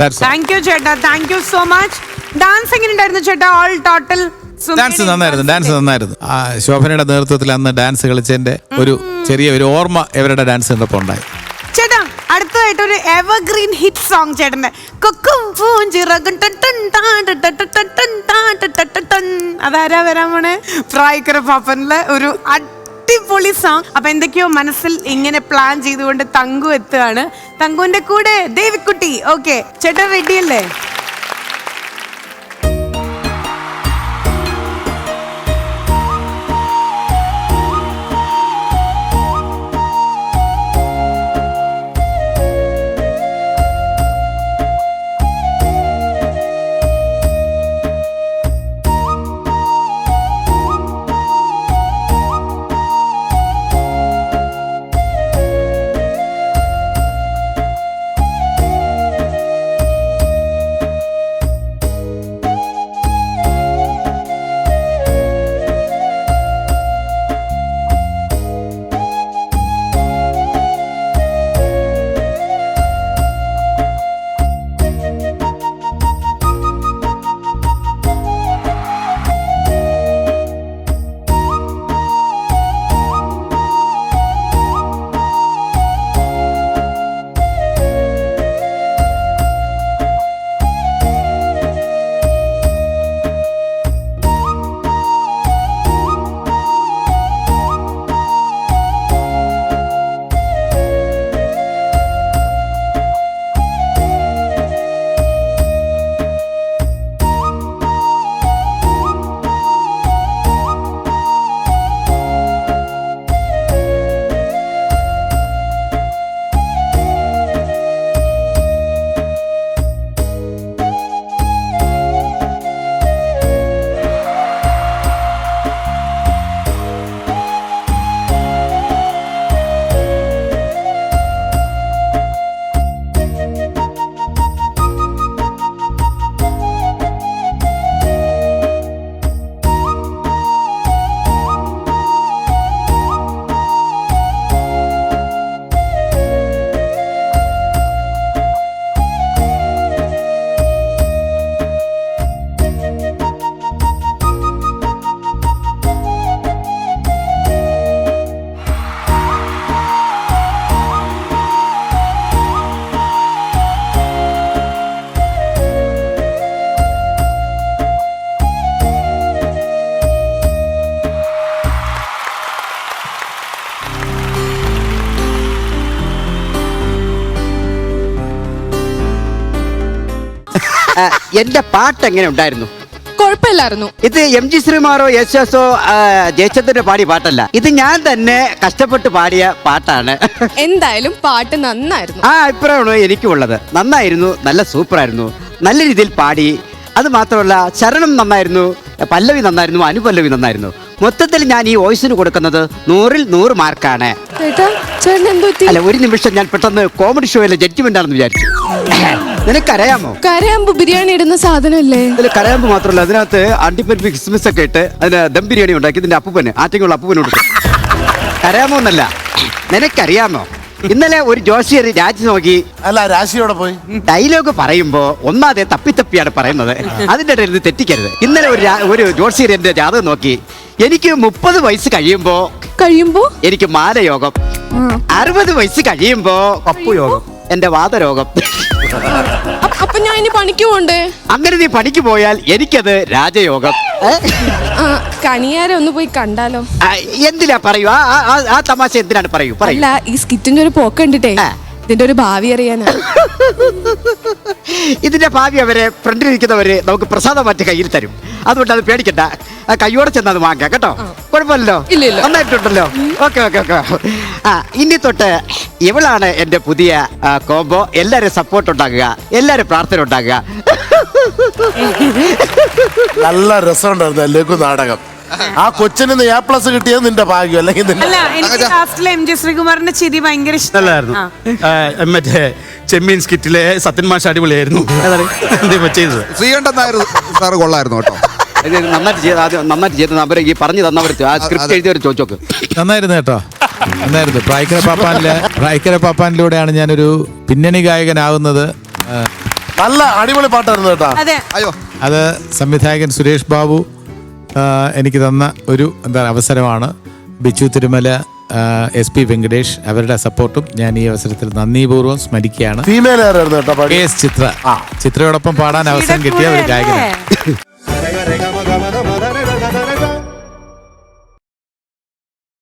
Thank you ചേട്ടാ. Thank you so much dance എങ്ങനെ ഉണ്ടായിരുന്നു ചേട്ടാ? ഓൾ ടോട്ടൽ ഡാൻസ് നന്നായിരുന്നു. ഡാൻസ് നന്നായിരുന്നു. ആ ശോഭനയുടെ നേതൃത്വത്തിൽ അന്ന് ഡാൻസ് കളിച്ചതിന്റെ ഒരു ചെറിയ ഒരു ഓർമ്മ ഇവരുടെ ഡാൻസ് കണ്ടപ്പോൾ ഉണ്ടായി. ചേട്ടാ അടുത്തതായിട്ട് ഒരു എവർഗ്രീൻ ഹിറ്റ് സോങ് ചേട്ടന്റെ കൊക്കും പൂഞ്ചിറകും. അതാരാ വരാൻ പോണേ? പ്രായിക്കര പാപ്പനിലെ ഒരു അടിപൊളി സോങ് അപ്പൊ എന്തൊക്കെയോ മനസ്സിൽ ഇങ്ങനെ പ്ലാൻ ചെയ്തുകൊണ്ട് തങ്കു എത്തുകയാണ്. തങ്കുവിന്റെ കൂടെ ദേവിക്കുട്ടി. ഓക്കെ ചേട്ടൻ റെഡി എന്റെ പാട്ട് എങ്ങനെ ഉണ്ടായിരുന്നു? കുഴപ്പമില്ലായിരുന്നു. ഇത് എം ജി ശ്രീമാറോ യേശുദാസോ ജയചന്ദ്രന്റെ പാടിയ പാട്ടല്ല. ഇത് ഞാൻ തന്നെ കഷ്ടപ്പെട്ട് പാടിയ പാട്ടാണ്. എന്തായാലും പാട്ട് നന്നായിരുന്നു. ആ അഭിപ്രായമാണ് എനിക്കുള്ളത്. നന്നായിരുന്നു നല്ല സൂപ്പറായിരുന്നു. നല്ല രീതിയിൽ പാടി. അത് മാത്രമല്ല ശരണം നന്നായിരുന്നു പല്ലവി നന്നായിരുന്നു അനുപല്ലവി നന്നായിരുന്നു. മൊത്തത്തിൽ ഞാൻ ഈ വോയിസിന് കൊടുക്കുന്നത് നൂറിൽ നൂറ് മാർക്കാണ്. അല്ല ഒരു നിമിഷം ഞാൻ പെട്ടെന്ന് കോമഡി ഷോയിലെ ജഡ്ജ്മെന്റ് ആണെന്ന് വിചാരിച്ചു. നിനക്കറിയാമോ? കരയാമ്പ് ബിരിയാണി ഇടുന്ന സാധനമല്ലേ? ഇതിൽ കരയാമ്പ് മാത്രമല്ല അതിനകത്ത് അണ്ടിപ്പരിപ്പ് കിസ്മിസ് ഒക്കെ ഇട്ട് അതിന് ദം ബിരിയാണി ഉണ്ടാക്കി ഇതിന്റെ അപ്പൂപ്പന് ആറ്റിങ്ങുള്ള അപ്പൂപ്പന് കൊടുക്കും കരയാമോ എന്നല്ല നിനക്കറിയാമോ? ഇന്നലെ ഒരു ജോഷിയർ രാജി നോക്കി. അല്ല രാശിയോടെ പോയി? ഡയലോഗ് പറയുമ്പോ ഒന്നാതെ തപ്പി തപ്പിത്തപ്പിയാണ് പറയുന്നത്. അതിന്റെ ഇടയിൽ ഇത് തെറ്റിക്കരുത്. ഇന്നലെ ഒരു രാ- ഒരു ജോഷിയർ എന്റെ ജാതകം നോക്കി. എനിക്ക് മുപ്പത് വയസ്സ് കഴിയുമ്പോ കഴിയുമ്പോ? എനിക്ക് മാലയോഗം അറുപത് വയസ്സ് കഴിയുമ്പോ പപ്പു യോഗം എന്റെ വാതരോഗം അപ്പൊ ഞാൻ ഇനി പണിക്ക് പോണ്ടേ അങ്ങനെ നീ പണിക്ക് പോയാൽ എനിക്കത് രാജയോഗം? കണിയാരെ ഒന്ന് പോയി കണ്ടാലോ? ആ, എന്തിനാ പറയൂ? ആ ആ- ആ- ആ തമാശ എന്തിനാണ് പറയൂ? പറയൂ. അല്ല ഈ സ്കിറ്റിന്റെ ഒരു പോക്ക് കണ്ടിട്ടേ. ആ. ഇതിന്റെ ഒരു ഭാവി അറിയാനാ. ഇതിന്റെ ഭാവി അവരെ ഫ്രണ്ടിലിരിക്കുന്നവര് നമുക്ക് പ്രസാദമായിട്ട് കയ്യിൽ തരും. അതുകൊണ്ട് അത് പേടിക്കണ്ട. കയ്യോടെ ചെന്ന് അത് വാങ്ങിക്കാം കേട്ടോ? കുഴപ്പമില്ലല്ലോ? ഇല്ല, ഇല്ല. നന്നായിട്ടുണ്ടല്ലോ. Okay okay okay. ആ ഇനി തൊട്ട് ഇവളാണ് എന്റെ പുതിയ കോംബോ? എല്ലാരും സപ്പോർട്ട് ഉണ്ടാക്കുക എല്ലാരും പ്രാർത്ഥന ഉണ്ടാക്കുക. നല്ല രസമുണ്ടായിരുന്നു എല്ലാവർക്കും നാടകം. ആ കൊച്ചിന് എ പ്ലസ് കിട്ടിയത് നിന്റെ ഭാഗ്യം അല്ലെങ്കിൽ എം ജെ ശ്രീകുമാറിന്റെ ചിരി ഭയങ്കര ഇഷ്ടമല്ലായിരുന്നു മറ്റേ ചെമ്മീൻ സ്കിറ്റിലെ സത്യൻ മാഷ് അടിപൊളിയായിരുന്നു. ചെയ്തത്? ശ്രീകണ്ഠൻ നായർ സാറ് കൊള്ളായിരുന്നു കേട്ടോ. ഇത് നന്നായിട്ട് ചെയ്ത് ആദ്യം നന്നായിട്ട് ചെയ്ത് അവരെ ഈ പറഞ്ഞു തന്നവർ ആ സ്ക്രിപ്റ്റ് എഴുതിയവർ ചോദിച്ചോക്ക്. നന്നായിരുന്നു കേട്ടോ. നന്നായിരുന്നു. പ്രായക്കര പാപ്പാനിലെ പ്രായക്കര പാപ്പാനിലൂടെയാണ് ഞാനൊരു പിന്നണി ഗായകനാവുന്നത്. നല്ല അടിപൊളി പാട്ടായിരുന്നു കേട്ടോ. അതെ. അയ്യോ. അത് സംവിധായകൻ സുരേഷ് ബാബു എനിക്ക് തന്ന ഒരു എന്താ അവസരമാണ്. ബിച്ചു തിരുമല എസ് പി വെങ്കടേഷ് അവരുടെ സപ്പോർട്ടും ഞാൻ ഈ അവസരത്തിൽ നന്ദിപൂർവം സ്മരിക്കുകയാണ്. ചിത്ര. ചിത്രയോടൊപ്പം പാടാൻ അവസരം കിട്ടിയ ഒരു ഗായകനാണ്.